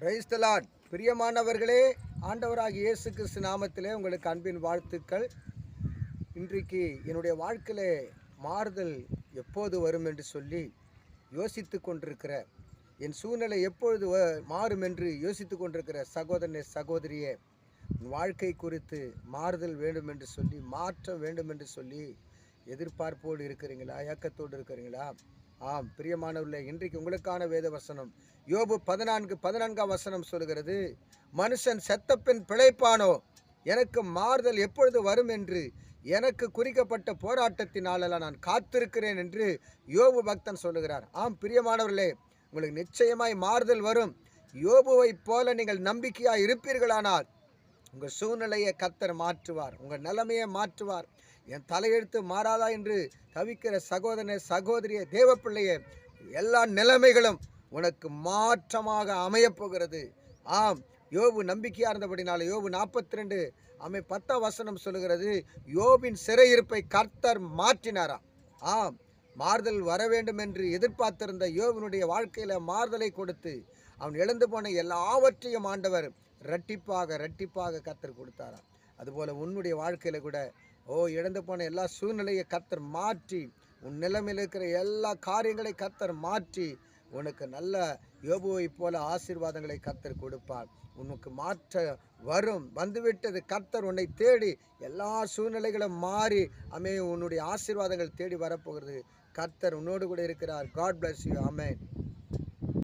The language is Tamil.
ரைஸ்தலான் பிரியமானவர்களே ஆண்டவராக இயேசு கிறிஸ்து நாமத்திலே உங்களுக்கு அன்பின் வாழ்த்துக்கள். இன்றைக்கு என்னுடைய வாழ்க்கையிலே மாறுதல் எப்போது வரும் என்று சொல்லி யோசித்து கொண்டிருக்கிற என் சூழ்நிலை எப்பொழுது வ- மாறும் என்று யோசித்து கொண்டிருக்கிற சகோதரனே சகோதரியே உன் வாழ்க்கை குறித்து மாறுதல் வேண்டும் என்று சொல்லி மாற்றம் வேண்டும் என்று சொல்லி எதிர்பார்ப்போடு இருக்கிறீங்களா? ஏக்கத்தோடு இருக்கிறீங்களா? ஆம் பிரியமானவர்களே இன்றைக்கு உங்களுக்கான வேத வசனம். யோபு பதினான்கு பதினான்காம் வசனம் சொல்கிறது மனுஷன் செத்தப்பின் பிழைப்பானோ? எனக்கு மாறுதல் எப்பொழுது வரும் என்று? எனக்கு குறிக்கப்பட்ட போராட்டத்தினாலெல்லாம் நான் காத்திருக்கிறேன் என்று யோபு பக்தன் சொல்லுகிறார். ஆம் பிரியமானவர்களே உங்களுக்கு நிச்சயமாய் மாறுதல் வரும். யோபுவைப் போல நீங்கள் நம்பிக்கையாக இருப்பீர்களானால் உங்கள் சூழ்நிலையை கத்தர் மாற்றுவார் உங்கள் நிலைமையை மாற்றுவார். என் தலையெழுத்து மாறாதா என்று தவிக்கிற சகோதரனே சகோதரிய தேவப்பிள்ளையே எல்லா நிலைமைகளும் உனக்கு மாற்றமாக அமையப் போகிறது ஆம் யோபு நம்பிக்கையாக இருந்தபடினால யோபு நாற்பத்தி ரெண்டு அமை பத்தாம் வசனம் சொல்லுகிறது யோபின் சிறையிருப்பை கர்த்தர் மாற்றினாராம் ஆம் மாறுதல் வர வேண்டும் என்று எதிர்பார்த்திருந்த யோவினுடைய வாழ்க்கையில் மாறுதலை கொடுத்து அவன் இழந்து போன எல்லாவற்றையும் ஆண்டவர் இரட்டிப்பாக இரட்டிப்பாக கத்தர் கொடுத்தாராம். அதுபோல் உன்னுடைய வாழ்க்கையில் கூட ஓ இழந்து போன எல்லா சூழ்நிலையை கத்தர் மாற்றி உன் நிலைமையில் இருக்கிற எல்லா காரியங்களை கத்தர் மாற்றி உனக்கு நல்ல யோபுவைப் போல ஆசீர்வாதங்களை கத்தர் கொடுப்பார். உனக்கு மாற்ற வரும். வந்துவிட்டது கர்த்தர் உன்னை தேடி எல்லா சூழ்நிலைகளும் மாறி அமே உன்னுடைய ஆசீர்வாதங்கள் தேடி வரப்போகிறது. கர்த்தர் உன்னோடு கூட இருக்கிறார். God bless you amen